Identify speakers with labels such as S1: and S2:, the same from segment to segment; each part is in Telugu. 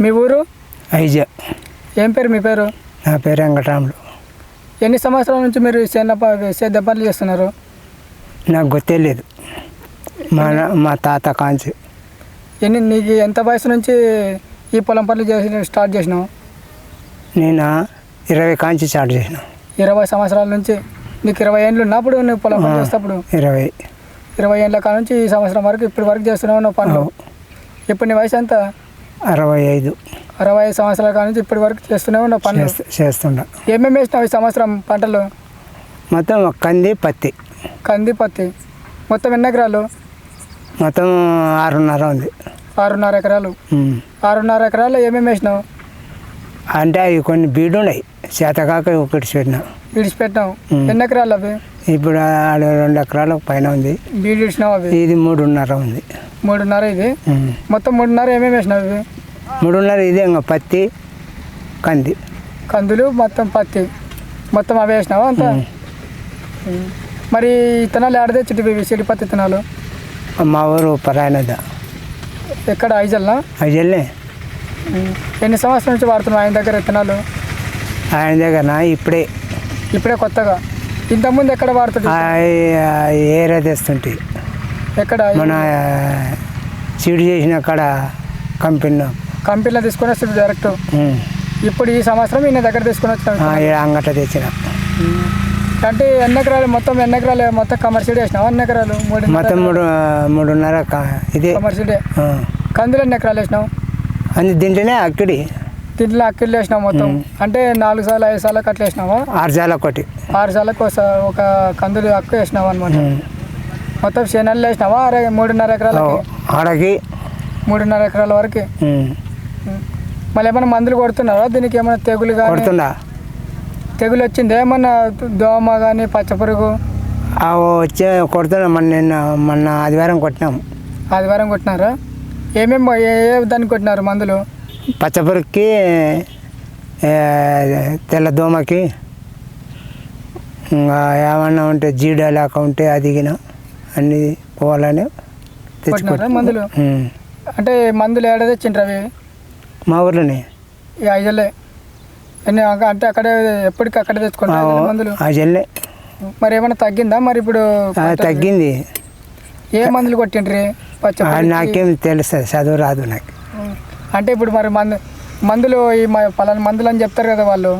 S1: మీ ఊరు?
S2: ఐజ.
S1: ఏం పేరు మీ పేరు?
S2: నా పేరు వెంకటరాములు.
S1: ఎన్ని సంవత్సరాల నుంచి మీరు సేద సేద్య పనులు చేస్తున్నారు?
S2: నాకు గుర్తేలేదు మా నా- మా తాత కాంచి.
S1: ఎన్ని నీకు ఎంత వయసు నుంచి ఈ పొలం పనులు చేసి స్టార్ట్ చేసినావు?
S2: నేను? ఇరవై కాంచి స్టార్ట్ చేసిన.
S1: ఇరవై సంవత్సరాల నుంచి. నీకు ఇరవై ఏళ్ళు ఉన్నప్పుడు నువ్వు పొలం పనులు చేసేటప్పుడు?
S2: ఇరవై.
S1: ఇరవై ఏళ్ళ కాడ నుంచి ఈ సంవత్సరం వరకు ఇప్పుడు వరకు చేస్తున్నావు నువ్వు పనులు. ఇప్పుడు నీ వయసు ఎంత?
S2: అరవై ఐదు.
S1: అరవై ఐదు సంవత్సరాల నుంచి ఇప్పటి వరకు చేస్తున్నావు నువ్వు పనులు
S2: చేస్తు చేస్తుండ
S1: ఏమేమి వేసినావు ఈ సంవత్సరం పంటలు?
S2: మొత్తం కంది పత్తి.
S1: కంది పత్తి. మొత్తం ఎన్ని ఎకరాలు?
S2: మొత్తం ఆరున్నర ఉంది.
S1: ఆరున్నర ఎకరాలు. ఆరున్నర ఎకరాలు ఏమేమి వేసినావు?
S2: అంటే అవి కొన్ని బీడు ఉన్నాయి చేతకాక ఒకటి పెట్టిన.
S1: విడిచిపెట్టినావు
S2: ఉమ్.
S1: ఎన్ని ఎకరాలు అవి?
S2: ఇప్పుడు రెండు ఎకరాలకు పైన ఉంది.
S1: బీడు ఇచ్చినావు అవి?
S2: ఇది మూడున్నర ఉంది.
S1: మూడున్నర ఇది. మొత్తం మూడున్నర ఏమేమి వేసినావు ఇవి?
S2: మూడున్నర ఇదే ఇంకా పత్తి కంది.
S1: కందులు మొత్తం పత్తి. మొత్తం అవి వేసినావా అంతా. మరి ఇత్తనాలు తెచ్చిటివి ఇవి చెడి పత్తి ఇత్తనాలు
S2: మా ఊరు పరాయనద.
S1: ఎక్కడ? ఐజల్నా?
S2: అజల్లే
S1: ఉమ్. ఎన్ని సంవత్సరాల నుంచి వాడుతున్నావు ఆయన దగ్గర ఇత్తనాలు
S2: ఆయన దగ్గర ఇప్పుడే.
S1: ఇప్పుడే కొత్తగా. ఇంతకుముందు ఎక్కడ వాడుతుంది
S2: ఆ ఏరియా తెస్తుంటే.
S1: ఎక్కడ?
S2: మన సీడ్ చేసిన కాడ కంపెనీ
S1: కంపెనీలో తీసుకొని వస్తుంది డైరెక్ట్ ఇప్పుడు ఈ సంవత్సరం ఈయన దగ్గర తీసుకొని వచ్చిన
S2: అంగట తెచ్చిన.
S1: అంటే ఎన్ని ఎకరాలు మొత్తం ఎన్ని ఎకరాలు మొత్తం కమర్షియల్ వేసినావా? ఎన్ని ఎకరాలు? మూడు
S2: మొత్తం మూడు మూడున్నర ఇదే.
S1: కమర్షియల్. కందులు ఎన్ని ఎకరాలు వేసినావు?
S2: అది దీంట్లోనే అక్కడి.
S1: దీంట్లో అక్కిళ్ళు వేసినావు మొత్తం. అంటే నాలుగు సార్లు ఐదు సార్లు అట్లా వేసినావా?
S2: ఆరుజాల ఒకటి.
S1: ఆరు సార్లకు ఒక కందులు అక్కు వేసినావు అనమాట మొత్తం శనలు వేసినావా? అరే మూడున్నర ఎకరాలకి?
S2: ఆడకి.
S1: మూడున్నర ఎకరాల వరకు. మళ్ళీ ఏమైనా మందులు కొడుతున్నారా? దీనికి ఏమైనా తెగులు కానీ తెగులు వచ్చింది? ఏమన్నా దోమ కానీ పచ్చపురుగు?
S2: ఆ వచ్చే కొడుతున్నా. మొన్న నిన్న మొన్న ఆదివారం కొట్టినాం.
S1: ఆదివారం కొట్టినారా? ఏమేమి ఏ దానికి కొట్టినారు మందులు?
S2: పచ్చపురుగుకి తెల్ల దోమకి ఇంకా ఏమన్నా ఉంటే జీడ లేక ఉంటే అదిగిన అన్నీ పోవాలని
S1: కొట్టినారా మందులు. అంటే మందులు ఏడ తెచ్చిండ్రు అవి?
S2: మా ఊర్లోనే.
S1: ఈ ఐజల్లే. ఎన్ని అంటే అక్కడే ఎప్పటికి అక్కడే తెచ్చుకుంటారు మందులు
S2: ఆ చెల్లె
S1: మరి ఏమైనా తగ్గిందా? మరి ఇప్పుడు
S2: తగ్గింది.
S1: ఏ మందులు కొట్టిండ్రి?
S2: నాకేం తెలుస్తుంది చదువు రాదు నాకు.
S1: అంటే ఇప్పుడు మరి మందు మందులు ఈ పలానా మందులు అని చెప్తారు కదా వాళ్ళు.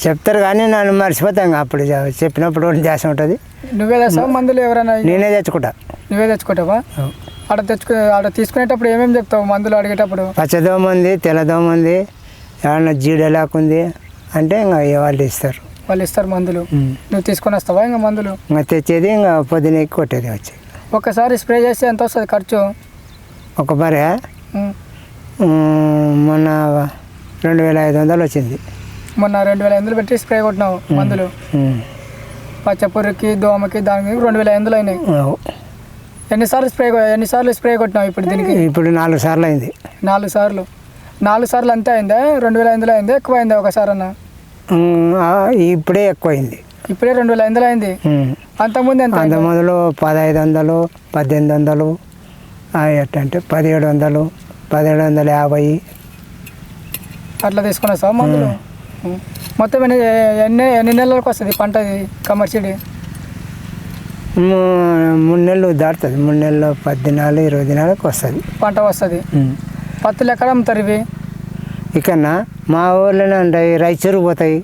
S2: చెప్తారు కానీ నన్ను మర్చిపోతాను అప్పుడు చెప్పినప్పుడు చేసి ఉంటుంది.
S1: నువ్వే తెస్తావా మందులు ఎవరైనా
S2: నేనే తెచ్చుకుంటా.
S1: నువ్వే తెచ్చుకుంటావా? ఆడ తెచ్చుకు ఆడ తీసుకునేటప్పుడు ఏమేమి చెప్తావు మందులు అడిగేటప్పుడు?
S2: పచ్చదోమ ఉంది తెల్లదోమ ఉంది ఏమన్నా జీడ లేకుంది అంటే ఇంకా వాళ్ళు ఇస్తారు.
S1: వాళ్ళు ఇస్తారు మందులు. నువ్వు తీసుకొని వస్తావా ఇంకా మందులు?
S2: ఇంకా తెచ్చేది ఇంకా పొద్దున కొట్టేది వచ్చి.
S1: ఒకసారి స్ప్రే చేస్తే ఎంత వస్తుంది ఖర్చు?
S2: ఒక
S1: ఉమ్.
S2: మొన్న రెండు వేల ఐదు వందలు వచ్చింది.
S1: మొన్న రెండు వేల ఎనిమిది పెట్టి స్ప్రే కొట్టినావు మందులు.
S2: ఉమ్.
S1: పచ్చపుర్రికి దోమకి దానికి రెండు వేల ఎనిమిదిలు అయినాయి. ఎన్నిసార్లు స్ప్రే ఎన్నిసార్లు స్ప్రే కొట్టినావు ఇప్పుడు దీనికి?
S2: ఇప్పుడు నాలుగు సార్లు అయింది.
S1: నాలుగు సార్లు. నాలుగు సార్లు అంతే అయిందా? రెండు వేల ఎనిమిదిలో అయిందా? ఎక్కువ అయిందా ఒకసారి అన్న
S2: ఇప్పుడే ఎక్కువైంది.
S1: ఇప్పుడే రెండు వేల ఎనిమిదిలో అయింది. అంతకుముందు ఎంత
S2: అంత
S1: అయింది?
S2: మొదలు పదహైదు వందలు పద్దెనిమిది వందలు ఆ, ఎట్ట అంటే పదిహేడు వందలు పదిహేడు వందల యాభై.
S1: అట్లా తీసుకొని వస్తావా మందులు. మొత్తం ఎన్ని ఎన్ని ఎన్ని నెలలకు వస్తుంది పంట కమర్షియల్?
S2: మూడు నెలలు దాటుతుంది. మూడు నెలలు పది దినాలు ఇరవై దినాలకు వస్తుంది.
S1: పంట వస్తుంది. పత్తులు ఎక్కడ అమ్ముతారు ఇవి?
S2: ఇకన్నా మా ఊర్లోనే ఉంటాయి. రైచూరు పోతాయి.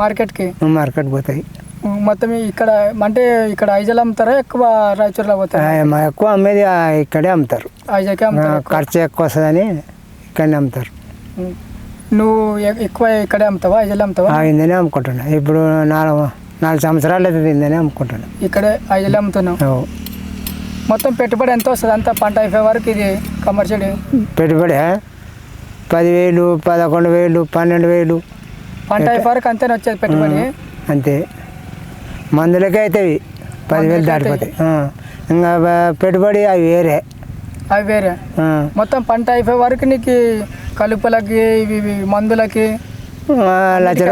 S1: మార్కెట్కి?
S2: మార్కెట్ పోతాయి.
S1: మొత్తం ఇక్కడ అంటే ఇక్కడ ఐజల్ అమ్ముతారా? ఎక్కువ రాయచూరులో
S2: మా ఎక్కువ అమ్మేది ఇక్కడే అమ్ముతారు.
S1: ఐజాకే అమ్ముతారు.
S2: ఖర్చు ఎక్కువ వస్తుందని ఇక్కడనే అమ్ముతారు.
S1: నువ్వు ఎక్కువ ఇక్కడే అమ్ముతావా? ఐజల్ అమ్ముతావా?
S2: ఇందనే అమ్ముకుంటున్నా. ఇప్పుడు నాలుగు నాలుగు సంవత్సరాలు అవుతుంది ఇందనే అమ్ముకుంటున్నా.
S1: ఇక్కడే ఐజల్ అమ్ముతున్నావు. మొత్తం పెట్టుబడి ఎంత వస్తుంది? అంత పంట అయిపోయే వరకు ఇది కమర్షియల్?
S2: పెట్టుబడి పదివేలు పదకొండు వేలు పన్నెండు వేలు.
S1: పంట అయిపోయే వరకు అంతేనే వచ్చేది పెట్టుబడి?
S2: అంతే. మందులకే అవుతాయి పదివేలు దాటిపోతాయి. ఇంకా పెట్టుబడి అవి వేరే.
S1: అవి వేరే. మొత్తం పంట అయిపోయే వరకు నీకు కలుపులకి ఇవి మందులకి
S2: లక్ష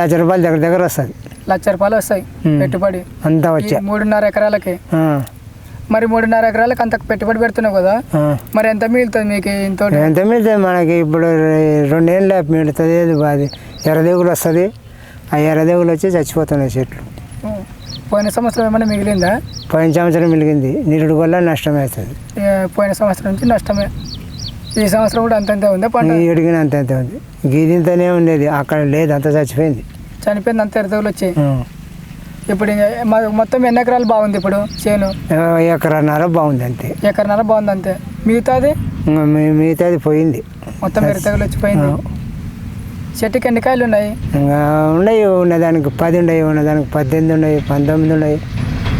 S2: లక్ష రూపాయల దగ్గర దగ్గర వస్తుంది
S1: లక్ష రూపాయలు వస్తాయి. పెట్టుబడి.
S2: అంతా
S1: ఈ
S2: వచ్చా
S1: మూడున్నర ఎకరాలకి. మరి మూడున్నర ఎకరాలకు అంత పెట్టుబడి పెడుతున్నావు కదా. మరి ఎంత మిగులుతుంది మీకు ఇంతో
S2: ఎంత మిగులుతుంది మనకి ఇప్పుడు రెండేళ్ళు మిగులుతుంది అది ఎర్రదేగులు వస్తుంది. ఆ ఎర్రదేగులు వచ్చి చచ్చిపోతున్నాయి చెట్లు.
S1: పోయిన సంవత్సరం ఏమైనా మిగిలిందా?
S2: పోయిన సంవత్సరం మిగిలింది. నిరుడు వల్ల నష్టం అవుతుంది.
S1: ఏ, పోయిన సంవత్సరం నుంచి నష్టమే. ఈ సంవత్సరం కూడా అంతంతే ఉందా పంట?
S2: ఎడిగిన అంత అంత ఉంది. గీదింతనే ఉండేది. అక్కడ లేదు అంత చచ్చిపోయింది.
S1: చనిపోయింది అంత ఎరతగులు వచ్చాయి. ఇప్పుడు మొత్తం ఎన్ని ఎకరాలు బాగుంది ఇప్పుడు చేను?
S2: ఎకరన్నర బాగుంది అంతే.
S1: ఎకరన్నర బాగుంది అంతే. మిగతాది?
S2: మిగతాది పోయింది.
S1: మొత్తం ఎరతగులు వచ్చిపోయింది. చెట్టుకి ఎన్ని కాయలు ఉన్నాయి?
S2: ఇంకా ఉన్నాయి ఉన్నదానికి పది ఉన్నాయి ఉన్నదానికి పద్దెనిమిది ఉన్నాయి పంతొమ్మిది ఉన్నాయి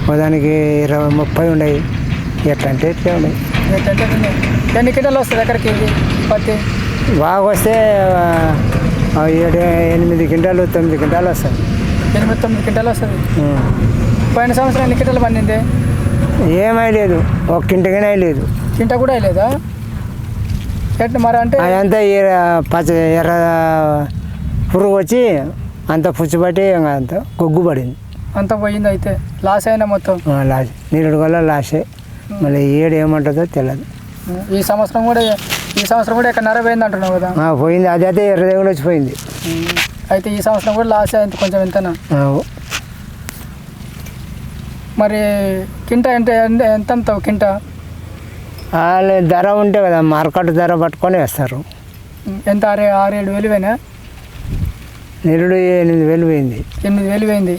S2: ఉన్నదానికి ఇరవై ముప్పై ఉన్నాయి. ఎట్లా అంటే ఎట్లా ఉన్నాయి.
S1: ఎన్ని కింటాలు వస్తుంది ఎకరికి? ఇది పత్తి?
S2: బాగా వస్తే ఏడు ఎనిమిది క్వింటాలు తొమ్మిది క్వింటాలు వస్తాయి.
S1: ఎనిమిది తొమ్మిది కింటాలు వస్తుంది. పోయిన సంవత్సరం ఎన్ని కింటాలు పండింది?
S2: ఏమై లేదు. ఒక కింటగానే లేదు
S1: కింట కూడా వేయలేదా ఎట్లా మరి అంటే?
S2: అదంతా పచ్చ ఎర్ర పురుగు వచ్చి అంత పుచ్చిపట్టి అంత గొగ్గు పడింది.
S1: అంత పోయింది అయితే. లాస్ అయినా మొత్తం?
S2: లాస్ నీళ్ళు వల్ల లాసే మళ్ళీ ఏడు ఏమంటుందో తెలియదు
S1: ఈ సంవత్సరం కూడా ఈ సంవత్సరం కూడా ఎక్కడ పోయింది అంటున్నావు కదా?
S2: పోయింది. అది అయితే ఎర్ర దేవుడు వచ్చిపోయింది
S1: అయితే ఈ సంవత్సరం కూడా లాస్ అయింది కొంచెం ఎంతనా? మరి కింట ఎంత ఎంత- ఎంత అమ్ముతావు కింట?
S2: వాళ్ళ ధర ఉంటే కదా మార్కెట్ ధర పట్టుకొని వేస్తారు.
S1: ఎంత? ఆరు ఆరు ఏడు వేలు పోయినా?
S2: నిరుడు ఎనిమిది వేలు పోయింది.
S1: ఎనిమిది వేలు పోయింది.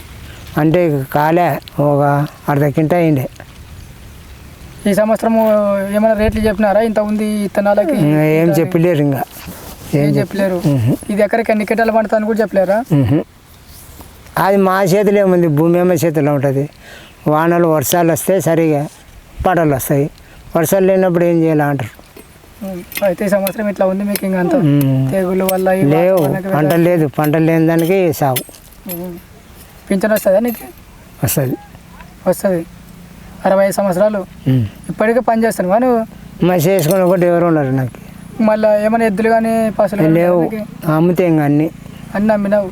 S2: అంటే కాలే ఒక అర్ధ కింట అయిండే
S1: ఈ సంవత్సరం ఏమైనా రేట్లు చెప్పినారా? ఇంత ఉంది ఇత్తనాలకి?
S2: ఏం చెప్పలేరు ఇంకా.
S1: ఏం చెప్పలేరు. ఇది ఎక్కడికి ఎన్ని కింటాలు పండుతుందని కూడా చెప్పలేరా.
S2: అది మా చేతిలో ఏముంది? భూమి ఏమో చేతిలో ఉంటుంది. వానలు వర్షాలు వస్తే సరిగా పడవలు వస్తాయి. వర్షాలు లేనప్పుడు ఏం చేయాలి అంటారు?
S1: ఉమ్. అయితే సంవత్సరం ఇట్లా ఉంది మీకు ఇంకా అంత. తెగులు వల్ల
S2: లేవు. పంట లేదు. పంట లేని దానికి సాగు.
S1: పింఛన్ వస్తుందా నీకు?
S2: వస్తుంది.
S1: వస్తుంది. అరవై సంవత్సరాలు. ఇప్పటికే పని చేస్తాను నువ్వు?
S2: మా చేసుకున్న ఒకటి ఎవరు ఉన్నారు నాకు.
S1: మళ్ళీ ఏమైనా ఎద్దులు కానీ పశువులు
S2: లేవు? అమ్మితే ఇంకా అన్ని.
S1: అన్నీ అమ్మినావు.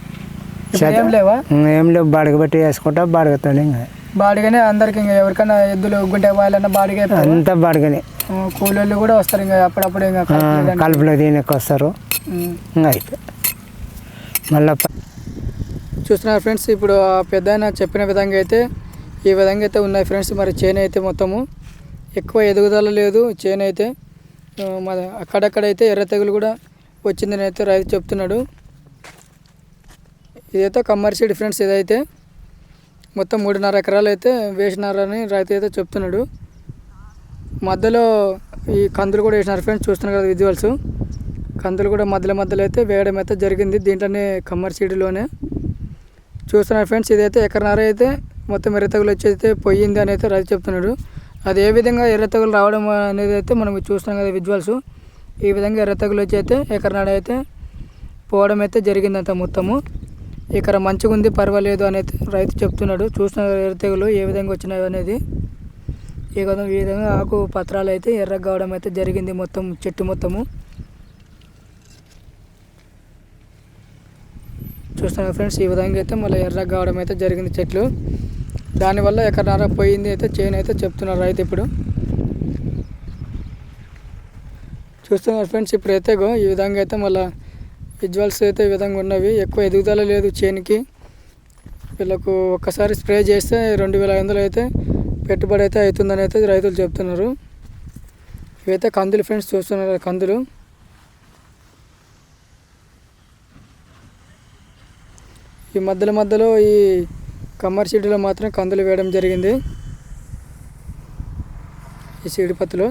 S1: ఏం లేవా?
S2: ఏం లేవు. బాడగ పెట్టి వేసుకుంటా బాడగతో ఇంకా.
S1: బాడిగానే అందరికి ఇంకా ఎవరికైనా ఎద్దులు గుంటె పోయాలన్నా బాడిగా?
S2: అంతా బాడగనే.
S1: కూలోళ్ళు కూడా వస్తారు ఇంకా అప్పుడప్పుడు ఇంకా కలుపులు
S2: దీనికి వస్తారు. ఇంకా అయిపోయి మళ్ళీ
S1: చూస్తున్నారు ఫ్రెండ్స్ ఇప్పుడు ఆ పెద్ద చెప్పిన విధంగా అయితే ఈ విధంగా అయితే ఉన్నాయి ఫ్రెండ్స్. మరి చేను అయితే మొత్తము. ఎక్కువ ఎదుగుదల లేదు చేను అయితే. మన అక్కడక్కడైతే ఎర్ర తెగులు కూడా వచ్చిందని అయితే రైతు చెప్తున్నాడు. ఇదైతే కమర్షియల్ ఫ్రెండ్స్ ఇదైతే. మొత్తం మూడున్నర ఎకరాలు అయితే వేసినారని రైతు అయితే చెప్తున్నాడు. మధ్యలో ఈ కందులు కూడా వేసినారు ఫ్రెండ్స్ చూస్తున్నారు కదా విజువల్స్ కందులు కూడా మధ్యలో మధ్యలో అయితే వేయడం అయితే జరిగింది దీంట్లోనే కమ్మర్ సీడ్లోనే. చూస్తున్నారు ఫ్రెండ్స్ ఇదైతే ఎకరన్నర అయితే మొత్తం ఎర్రతగులు వచ్చి పోయింది అని అయితే రైతు చెప్తున్నాడు. అది ఏ విధంగా ఎర్రతగులు రావడం అనేది అయితే మనం చూస్తున్నాం కదా విజువల్స్ ఈ విధంగా ఎర్రతగులు వచ్చి అయితే ఎకరన్నర అయితే పోవడం అయితే జరిగిందంట మొత్తము. ఇక్కడ మంచిగా ఉంది పర్వాలేదు అనేది రైతు చెప్తున్నాడు. చూసిన ఎర్రతగులు ఏ విధంగా వచ్చినాయి అనేది ఈ విధంగా ఈ విధంగా ఆకు పత్రాలు అయితే ఎర్రగా కావడం అయితే జరిగింది మొత్తం చెట్టు మొత్తము. చూస్తున్నారు ఫ్రెండ్స్ ఈ విధంగా అయితే మళ్ళీ ఎర్రగా కావడం అయితే జరిగింది చెట్లు. దానివల్ల ఎక్కడన్నారా పోయింది అయితే చేను అయితే చెప్తున్నారు రైతు ఇప్పుడు. చూస్తున్నారు ఫ్రెండ్స్ ఇప్పుడు అయితే ఈ విధంగా అయితే మళ్ళీ విజువల్స్ అయితే ఈ విధంగా ఉన్నవి. ఎక్కువ ఎదుగుదల లేదు చేనికి. వీళ్ళకు ఒక్కసారి స్ప్రే చేస్తే రెండు వేల ఐదు వందలు అయితే పెట్టుబడి అయితే అవుతుందని అయితే రైతులు చెప్తున్నారు. ఇవైతే కందులు ఫ్రెండ్స్ చూస్తున్నారు కందులు. ఈ మధ్యలో మధ్యలో ఈ కమర్షియల్లో మాత్రం కందులు వేయడం జరిగింది. ఈ సీడిపత్తులు.